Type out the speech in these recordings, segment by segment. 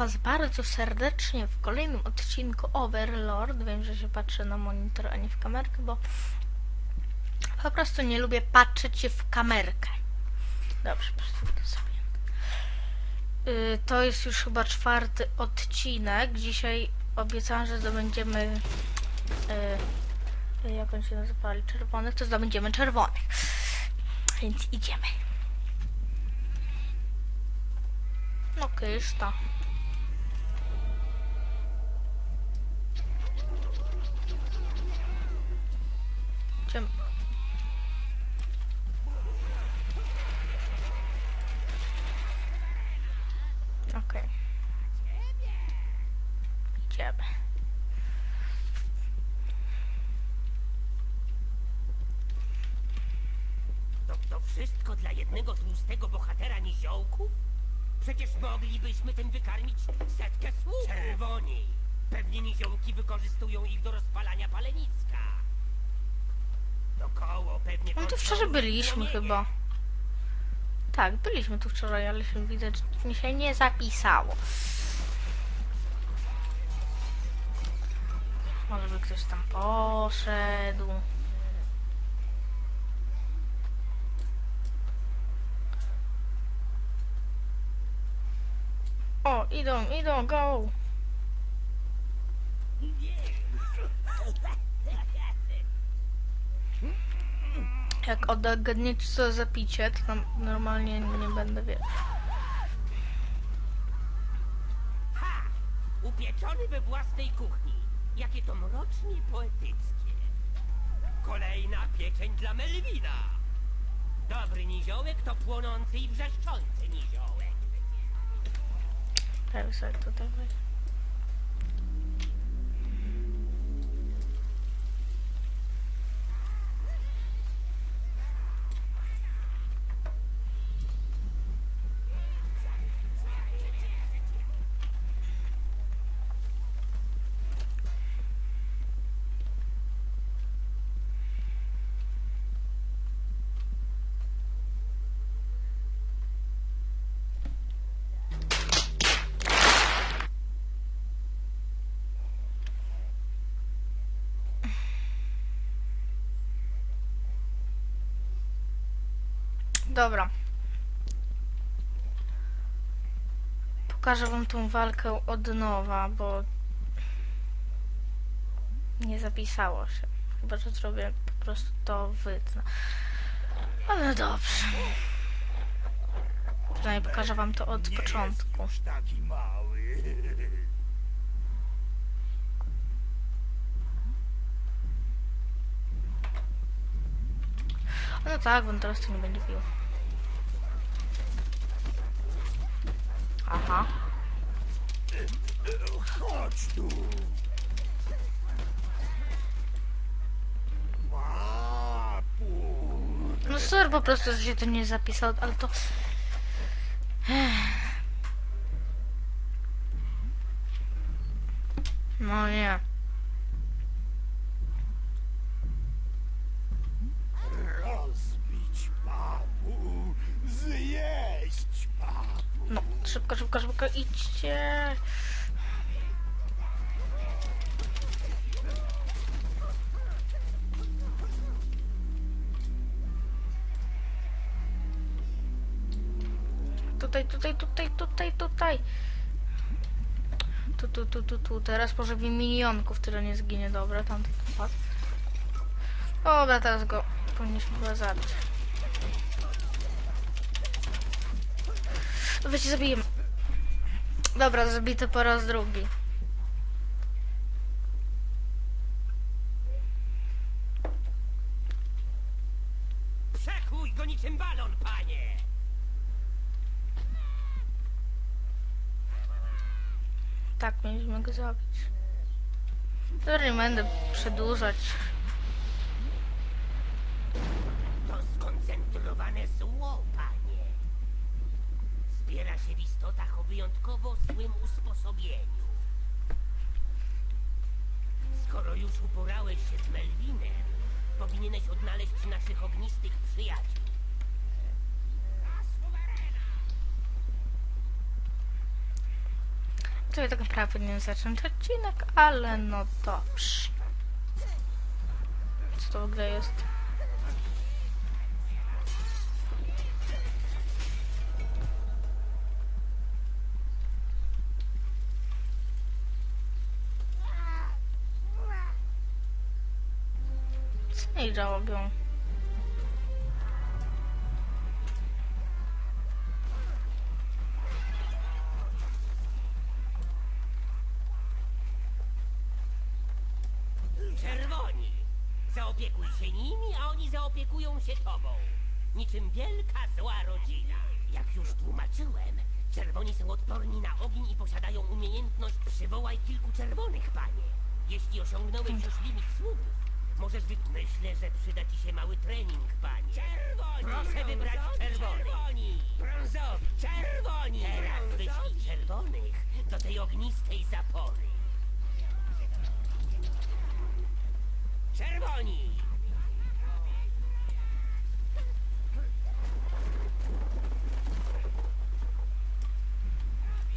Was bardzo serdecznie w kolejnym odcinku Overlord. Wiem, że się patrzę na monitor, a nie w kamerkę, bo po prostu nie lubię patrzeć się w kamerkę. Dobrze, pozwolę sobie. Y, To jest już chyba czwarty odcinek. Dzisiaj obiecałam, że zdobędziemy. y, y, Jak on się nazywali? Czerwonych, to zdobędziemy czerwonych. Więc idziemy. No kryszta. Idziemy. Okej. Idziemy. To, to wszystko dla jednego tłustego bohatera niziołków? Przecież moglibyśmy tym wykarmić setkę sługów. Czerwoni. Pewnie niziołki wykorzystują ich do rozpalania paleniska. Pewnie... No kontrolują wczoraj byliśmy chyba. Tak, byliśmy tu wczoraj, ale się widać, mi się nie zapisało. Może by ktoś tam poszedł. O, idą, idą, go! Jak odgadniecie co za picie, to tam normalnie nie będę wiedział. Ha! Upieczony we własnej kuchni. Jakie to mrocznie poetyckie. Kolejna pieczeń dla Melwina. Dobry niziołek to płonący i wrzeszczący niziołek. Tak sobie tutaj wejdę. Dobra. Pokażę wam tą walkę od nowa, bo nie zapisało się. Chyba, że zrobię po prostu to wytnę. Ale dobrze. Przynajmniej pokażę wam to od początku. No tak, on teraz to nie będzie pił. Aha. Chodź tu. No sorry po prostu, że się to nie zapisało, ale to... No nie. Szybko, szybko, szybko, idźcie. Tutaj, tutaj, tutaj, tutaj, tutaj. Tu, tu, tu, tu, tu. Teraz pożywi minionków, tyle nie zginie. Dobra, tamty tu padł. Dobra, teraz go powinniśmy chyba zabić. Wiecie, zabijemy. Dobra, zabity po raz drugi. Przekłuj go niczym balon, panie! Tak, mieliśmy go zabić. Dobra, nie będę przedłużać. To skoncentrowane zło, panie. Zbiera się w istotach o wyjątkowo złym usposobieniu. Skoro już uporałeś się z Melvinem, powinieneś odnaleźć naszych ognistych przyjaciół. sobie tak naprawdę nie zacząć odcinek, ale no dobrze. Co to w ogóle jest? Oni robią? Czerwoni! Zaopiekuj się nimi, a oni zaopiekują się tobą. Niczym wielka, zła rodzina. Jak już tłumaczyłem, czerwoni są odporni na ogień i posiadają umiejętność przywołaj kilku czerwonych, panie. Jeśli osiągnąłeś już limit sługów, możesz wy... Myślę, że przyda ci się mały trening, panie. Czerwoni! Proszę wybrać czerwony. Czerwoni! Brązowi! Czerwoni! Teraz wyślij czerwonych do tej ognistej zapory. Czerwoni!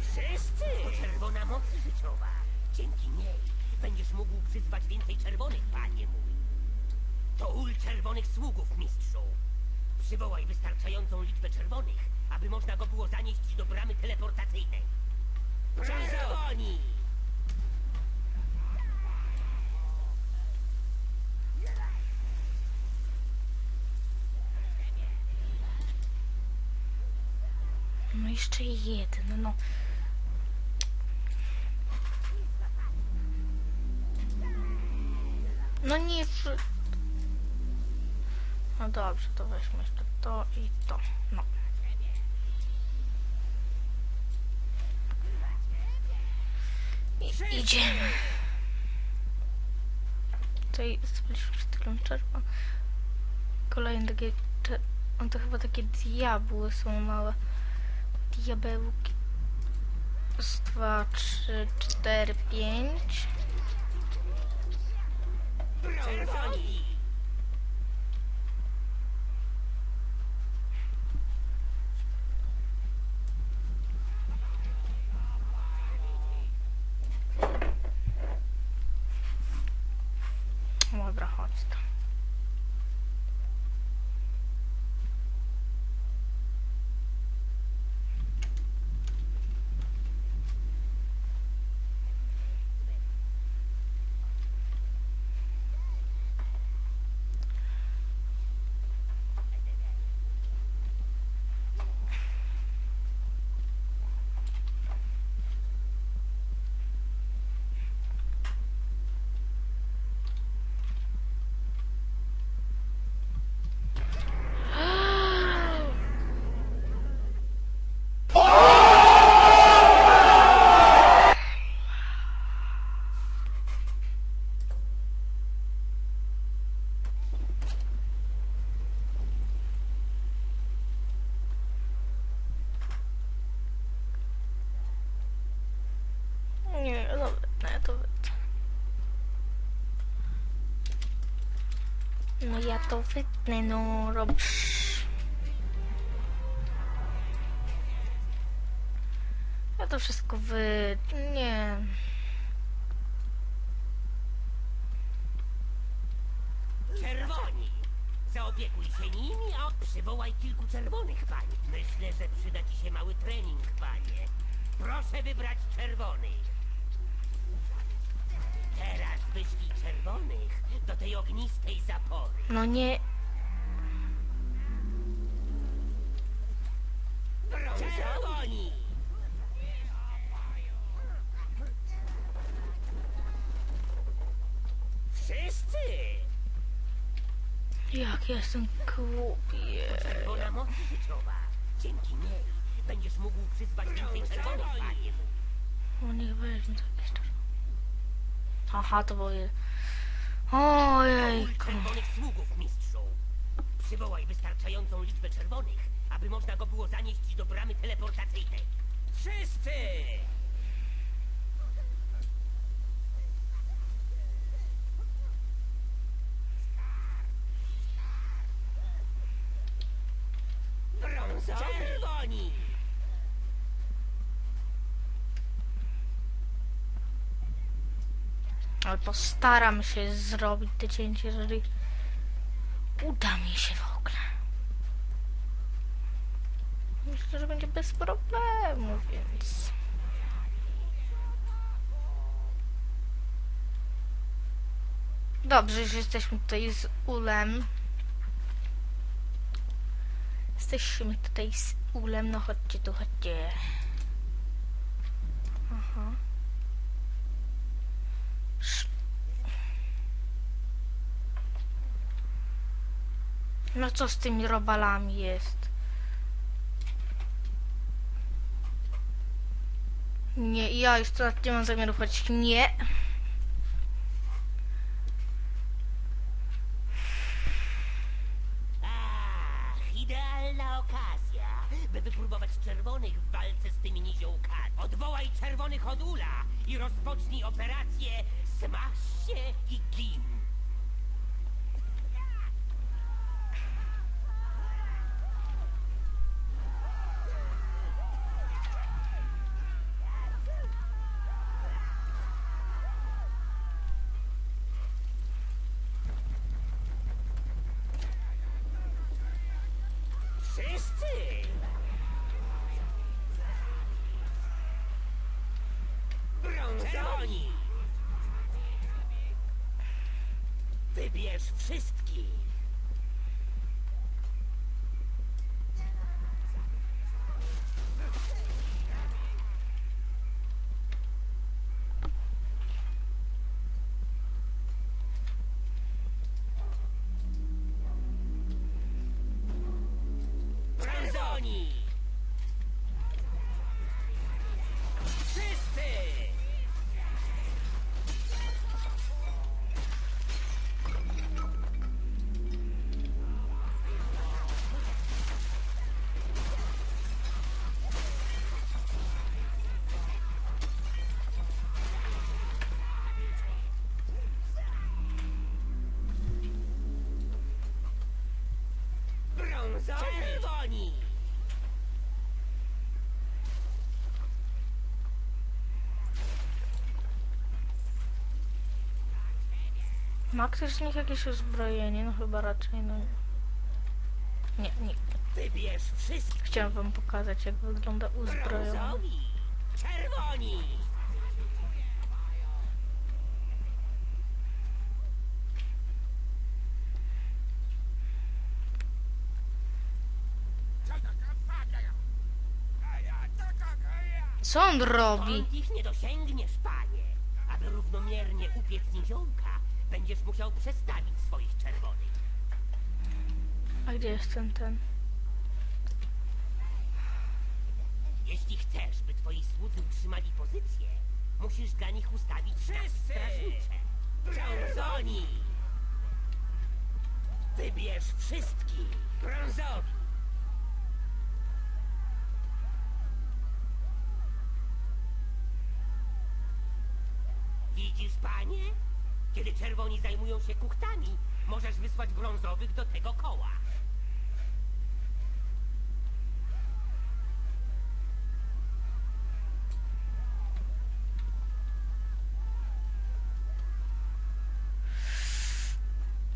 Wszyscy! To czerwona moc życiowa. Dzięki niej będziesz mógł przyzwać więcej czerwonych, panie mój. To ul czerwonych sługów, mistrzu. Przywołaj wystarczającą liczbę czerwonych, aby można go było zanieść do bramy teleportacyjnej. Czerwoni! No jeszcze jeden, no. No nie wszy- No dobrze, to weźmy jeszcze to i to. No. I, idziemy. Tutaj zrobiliśmy przed chwilą czerwon. Kolejne takie... On to chyba takie diabły są małe. Diabełki. Raz, dwa, trzy, cztery, pięć. Czerwoni! Dobra, chodź tam. Nie, no wytnę, to wytnę. Wytnę, no robisz. Ja to wszystko wytnę. Czerwoni! Zaopiekuj się nimi, a przywołaj kilku czerwonych, panie. Myślę, że przyda ci się mały trening, panie. Proszę wybrać czerwonych. Teraz wyślij czerwonych do tej ognistej zapory. No nie, Czerwoni! Wszyscy! jak jestem głupie. Czerwona moc życiowa. Dzięki niej będziesz mógł przyzwać więcej czerwonych, panie mój. No niech będzie to jakieś. Aha, to było je... Ojejku. czerwonych sługów, mistrzu. Przywołaj wystarczającą liczbę czerwonych, aby można go było zanieść do bramy teleportacyjnej. Wszyscy! Brązowi! Czerwoni! Ale postaram się zrobić te cięcie, jeżeli uda mi się w ogóle. Myślę, że będzie bez problemu, więc... Dobrze, że jesteśmy tutaj z Ulem. Jesteśmy tutaj z Ulem, no chodźcie tu, chodźcie. Aha. No co z tymi robalami jest? Nie, ja już teraz nie mam zamiaru chodzić. Nie. Ach, idealna okazja, by wypróbować czerwonych w walce z tymi niziołkami. Odwołaj czerwonych od ula i rozpocznij operację Smash się i gin. Wybierz wszystkich! Czerwoni! Ma ktoś z nich jakieś uzbrojenie? No chyba raczej no. Nie, nie. Wybierz wszystkich! Chciałem wam pokazać jak wygląda uzbrojenie. Czerwoni! Co on robi? Stąd ich nie dosięgniesz, panie. Aby równomiernie upiec niziołka, będziesz musiał przestawić swoich czerwonych. A gdzie jest ten ten? Jeśli chcesz, by twoi słudzy utrzymali pozycję, musisz dla nich ustawić znaki strażnicze. Brązoni! Wybierz wszystkich! Brązowi! Widzisz, panie? Kiedy czerwoni zajmują się kuchtami, możesz wysłać brązowych do tego koła.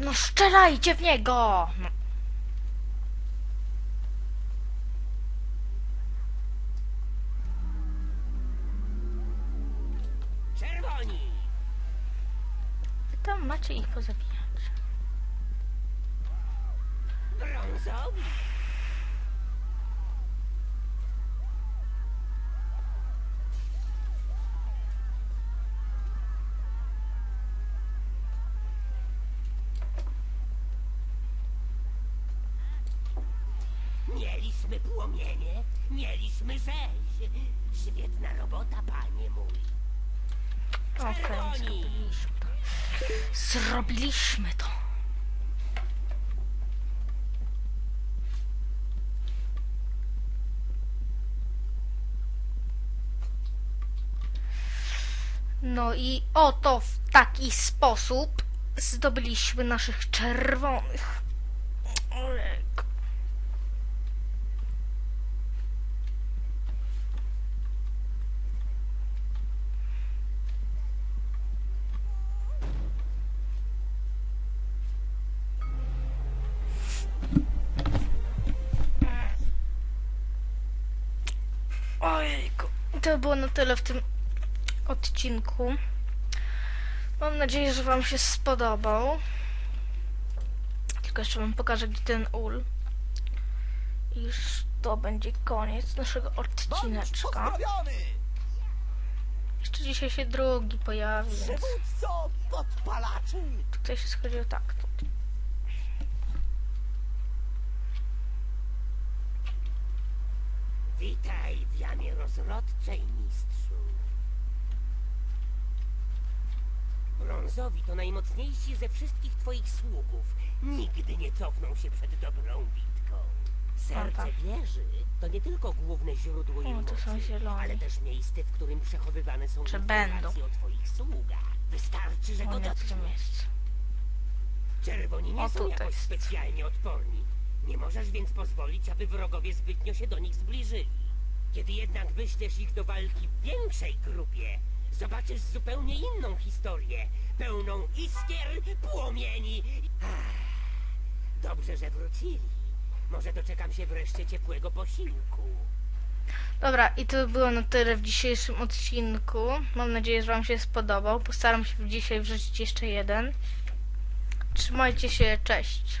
No strzelajcie w niego! No. Czerwoni! Wy macie ich pozabijać. Brązowi! Mieliśmy płomienie, mieliśmy rzeź. Świetna robota, panie mój. Czerwoni! Zrobiliśmy to. No i oto w taki sposób zdobyliśmy naszych czerwonych. Ojejku. I to było na tyle w tym odcinku. Mam nadzieję, że Wam się spodobał. Tylko jeszcze Wam pokażę, gdzie ten ul. I już to będzie koniec naszego odcineczka. Jeszcze dzisiaj się drugi pojawi, więc tutaj się schodził tak. Tu. Rozrodczej, mistrzu. Brązowi to najmocniejsi ze wszystkich twoich sługów. Nigdy nie cofną się przed dobrą bitką. Serce wieży to nie tylko główne źródło jej O, to są mocy, zieloni. ale też miejsce, w którym przechowywane są Czy informacje będą? o twoich sługach. Wystarczy, że go Koniec w dotkniesz. tym miejscu. Czerwoni nie O, są tutaj jakoś jest. specjalnie odporni. Nie możesz więc pozwolić, aby wrogowie zbytnio się do nich zbliżyli. Kiedy jednak wyślesz ich do walki w większej grupie, zobaczysz zupełnie inną historię, pełną iskier, płomieni. Dobrze, że wrócili. Może doczekam się wreszcie ciepłego posiłku. Dobra, i to było na tyle w dzisiejszym odcinku. Mam nadzieję, że Wam się spodobał. Postaram się dzisiaj wrzucić jeszcze jeden. Trzymajcie się, cześć.